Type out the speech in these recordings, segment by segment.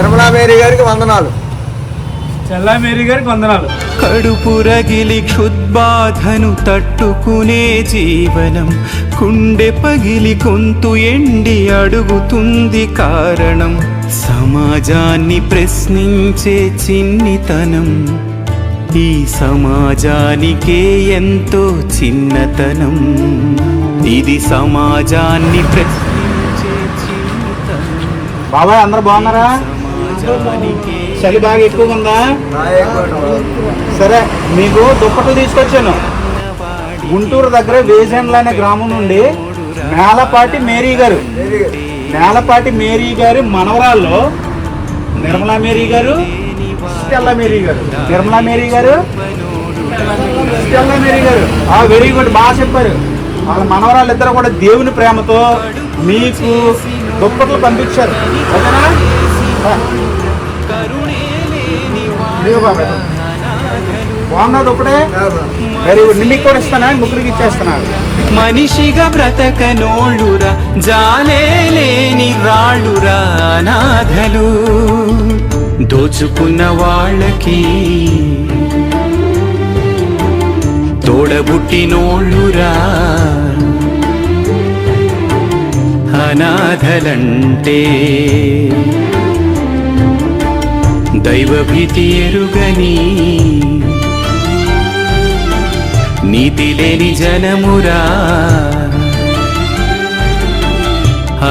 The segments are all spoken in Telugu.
నిర్మలా మేరీ గారికి వందనాలు. చెల్లా మేరీ గారికి వందనాలు. కడుపు రగిలి క్షుద్బాధను తట్టుకునే జీవనం కుండె పగిలి కొంతు ఎండి అడుగుతుంది కారణం సమాజాన్ని ప్రశ్నించే చిన్నితనం. ఈ సమాజానికే ఎంతో చిన్నతనం. ఇది సమాజాన్ని ప్రశ్నించే చిన్నితనం. బాబాయ్ అందరు బాగున్నారా? చలి బాగా ఎక్కువ ఉందా? సరే మీకు దుప్పట్లు తీసుకొచ్చాను. గుంటూరు దగ్గర వేజెండ్ల అనే గ్రామం నుండి నేలపాటి మేరీ గారు. నేలపాటి మేరీ గారి మనవరాల్లో నిర్మలా మేరీ గారు స్టెల్లా మేరీ గారు. నిర్మలా మేరీ గారు స్టెల్లా మేరీ గారు. ఆ వెరీ గుడ్ బాగా చెప్పారు. వాళ్ళ మనవరాళ్ళు ఇద్దరు కూడా దేవుని ప్రేమతో మీకు దుప్పట్లు పంపించారు. ఓకేనా? బాగున్నాడు ఇదిగో బాబాయ్. బాగున్నా వెరీ గుడ్ మీకు కూడా ఇస్తానా ముగ్గురికి ఇచ్చేస్తున్నాను మనిషిగా బ్రతకనోళ్ళురా జాలే లేని రాళ్ళురా అనాథలు. దోచుకున్న వాళ్ళకి తోడబుట్టినోళ్ళురా. అనాథలంటే దైవభీతి ఎరుగని నీతి లేని జనమురా.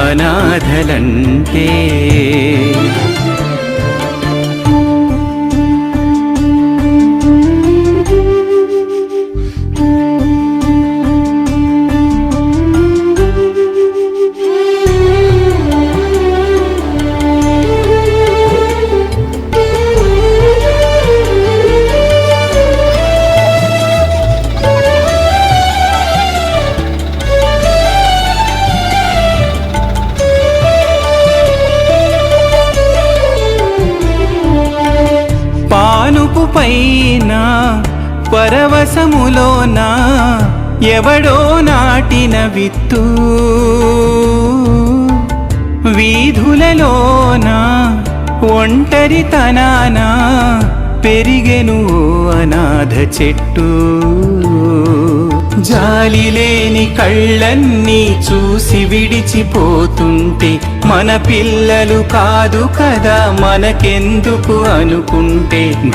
అనాథలంటే పానుపు పైన పరవశములోన ఎవడో నాటిన విత్తు. వీధులలోన ఒంటరితనాన పెరిగెను అనాథ చెట్టు. జాలి లేని కళ్ళన్నీ చూసి విడిచిపోతుంటే మన పిల్లలు కాదు కదా మనకెందుకు అనుకుంటే